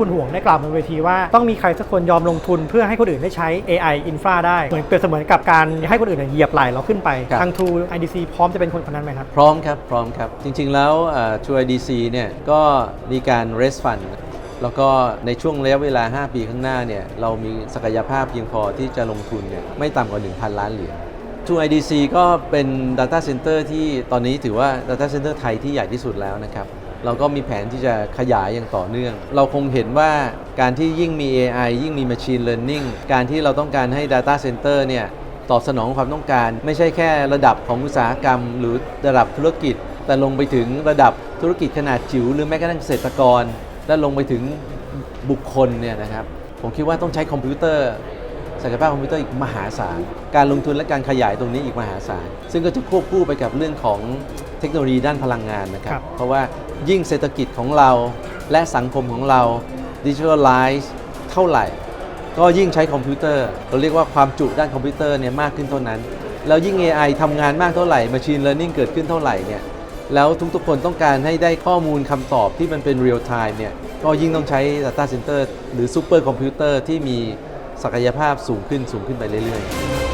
คุณห่วงได้กล่าวบนเวทีว่าต้องมีใครสักคนยอมลงทุนเพื่อให้คนอื่นได้ใช้ AI Infra ได้เหมือนเปรียบเสมือนกับการให้คนอื่นเนยเหยียบไหล่เราขึ้นไปครับ ทาง True IDC พร้อมจะเป็นคนคนนั้นไหมครับ พร้อมครับ พร้อมครับ จริงๆ แล้วชูไอดีซีเนี่ยก็มีการ raise fund แล้วก็ในช่วงระยะเวลา 5 ปีข้างหน้าเนี่ยเรามีศักยภาพเพียงพอที่จะลงทุนเนี่ยไม่ต่ำกว่า 1,000 ล้านเหรียญ True IDC ก็เป็น Data Center ที่ตอนนี้ถือว่า Data Center ไทยที่ใหญ่ที่สุดแล้วนะครับ เราก็มีแผนที่จะขยายอย่างต่อเนื่อง เราคงเห็นว่าการที่ยิ่งมี AI ยิ่งมี Machine Learning การที่เราต้องการให้ Data Center เนี่ยตอบสนองความต้องการ ไม่ใช่แค่ระดับของอุตสาหกรรม หรือระดับธุรกิจ แต่ลงไปถึงระดับธุรกิจขนาดจิ๋วหรือแม้กระทั่งเกษตรกร และลงไปถึงบุคคลเนี่ยนะครับผมคิดว่าต้องใช้คอมพิวเตอร์ ศักยภาพคอมพิวเตอร์อีกมหาศาล การลงทุนและการขยายตรงนี้อีกมหาศาล ซึ่งก็จะควบคู่ไปกับเรื่องของเทคโนโลยีด้านพลังงานนะครับครับ เพราะว่ายิ่งเศรษฐกิจของเราและสังคมของเราดิจิทัลไลซ์เท่าไหร่ ก็ยิ่งใช้คอมพิวเตอร์ เราเรียกว่าความจุด้านคอมพิวเตอร์เนี่ยมากขึ้นเท่านั้น แล้วยิ่ง AI ทำงานมากเท่าไหร่ Machine Learning เกิดขึ้นเท่าไหร่เนี่ยแล้วทุกๆคนต้องการให้ได้ข้อมูลคำตอบที่มันเป็น real time เนี่ยก็ยิ่งต้องใช้ Data Center หรือ Super Computer ที่มี ศักยภาพสูงขึ้นสูงขึ้นไปเรื่อยๆ